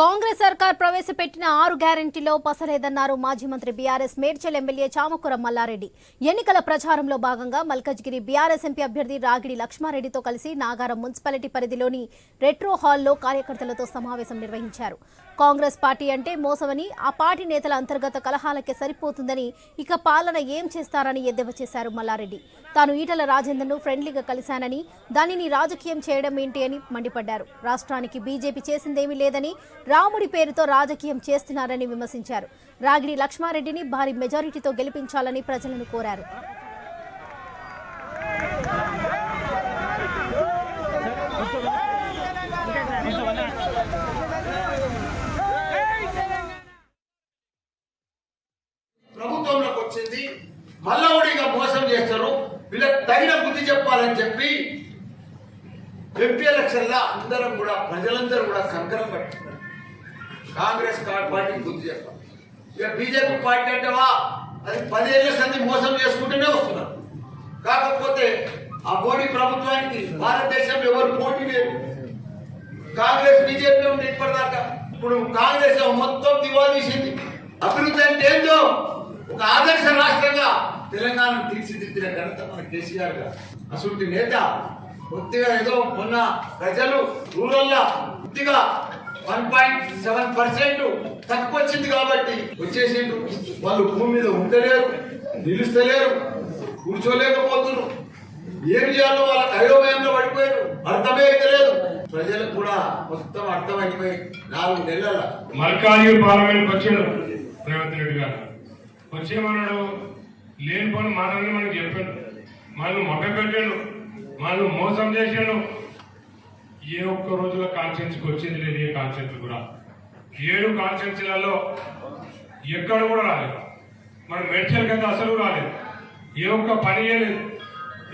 కాంగ్రెస్ సర్కార్ ప్రవేశపెట్టిన ఆరు గ్యారంటీలో పసలేదన్నారు మాజీ మంత్రి బీఆర్ఎస్ మేడ్చల్ ఎమ్మెల్యే చామకూర మల్లారెడ్డి. ఎన్నికల ప్రచారంలో భాగంగా మల్కజ్గిరి బీఆర్ఎస్ ఎంపీ అభ్యర్థి రాగిడి లక్ష్మారెడ్డితో కలిసి నాగారం మున్సిపాలిటీ పరిధిలోని రెట్రో హాల్లో కార్యకర్తలతో సమావేశం నిర్వహించారు. కాంగ్రెస్ పార్టీ అంటే మోసమని ఆ పార్టీ నేతల అంతర్గత కలహాలకే సరిపోతుందని ఇక పాలన ఏం చేస్తారని ఎద్దేవా చేశారు మల్లారెడ్డి. తాను ఈటల రాజేందర్ను ఫ్రెండ్లీగా కలిశానని దానిని రాజకీయం చేయడం ఏంటి అని మండిపడ్డారు. రాష్ట్రానికి బీజేపీ చేసిందేమీ లేదని రాముడి పేరుతో రాజకీయం చేస్తున్నారని విమర్శించారు. రాగిడి లక్ష్మారెడ్డిని భారీ మెజారిటీతో గెలిపించాలని ప్రజలను కోరారు. ప్రభుత్వంలోకి వచ్చింది. మళ్ళా కూడా మోసం చేస్తారు. వీళ్ళకి తగిన బుద్ధి చెప్పాలని చెప్పి ఎంపీ ఎలక్షన్లో అందరం కూడా ప్రజలందరూ కూడా సంకరం పట్టుకున్నారు కాంగ్రెస్ పార్టీ పార్టీకి బుద్ధి చెప్పాలి ఇక బీజేపీ పార్టీ అంటేవా అది పదేళ్ళ సంది మోసం చేసుకుంటూనే వస్తున్నారు. కాకపోతే ఆ మోడీ ప్రభుత్వానికి భారతదేశంలో ఎవరు పోటీ లేదు. కాంగ్రెస్ బీజేపీ ఉంది ఇప్పటిదాకా. ఇప్పుడు కాంగ్రెస్ మొత్తం దివాదీసింది అభివృద్ధి అంటే ఏందో? ఒక ఆదర్శ రాష్ట్రంగా తెలంగాణ తీర్చిదిద్దిన ఘనత మన కేసీఆర్ గారు. అసలు నేత కొద్దిగా ఏదో మొన్న ప్రజలు రూరల్ కొద్దిగా వన్ పాయింట్ సెవెన్ పర్సెంట్ తక్కువ వచ్చింది కాబట్టి వచ్చేసిండు వాళ్ళు భూమి మీద ఉండలేరు నిలుస్తలేరు కూర్చోలేకపోతున్నారు. ఏం చేయాలో వాళ్ళ అయోమయంలో పడిపోయారు. అర్థమే లేదు ప్రజలకు కూడా మొత్తం అర్థమైపోయి నాలుగు నెలల మల్కాజ్గిరి పార్లమెంట్ వచ్చాడు రేవంత్ రెడ్డి గారు. వచ్చేమన్నాడు? లేని పని మాటలని మనకు చెప్పాడు. మనం మొక్క పెట్టాడు మనల్ని మోసం చేశాడు ఏ ఒక్క రోజులో కాన్షియన్స్కి వచ్చింది లేదు ఏ కాన్షియన్స్ కూడా. ఏడు కాన్షియన్స్లలో ఎక్కడ కూడా రాలేదు. మన మెడ్చల్కి కింద అసలు రాలేదు. ఏ ఒక్క పని చేయలేదు.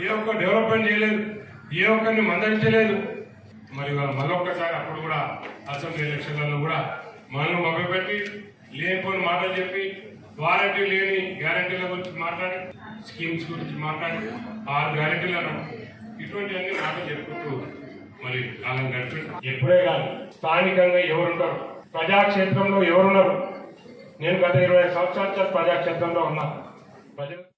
ఏ ఒక్క డెవలప్మెంట్ చేయలేదు. ఏ ఒక్కరిని మందరించలేదు మరి మరొక్కసారి అప్పుడు కూడా అసెంబ్లీ ఎలక్షన్లలో కూడా మనల్ని మభ్యపెట్టి లేనిపోని మాటలు చెప్పి వారంటీ లేని గ్యారంటీల గురించి మాట్లాడి స్కీమ్స్ గురించి మాట్లాడి ఆరు గ్యారంటీలను ఇటువంటి అన్ని మాటలు చెప్పుకుంటూ మరి కాలం గడిపి ఎప్పుడే కాదు. స్థానికంగా ఎవరుంటారు? ప్రజాక్షేత్రంలో ఎవరున్నారు? నేను గత ఇరవై సంవత్సరాల ప్రజాక్షేత్రంలో ఉన్నా. ప్రజలు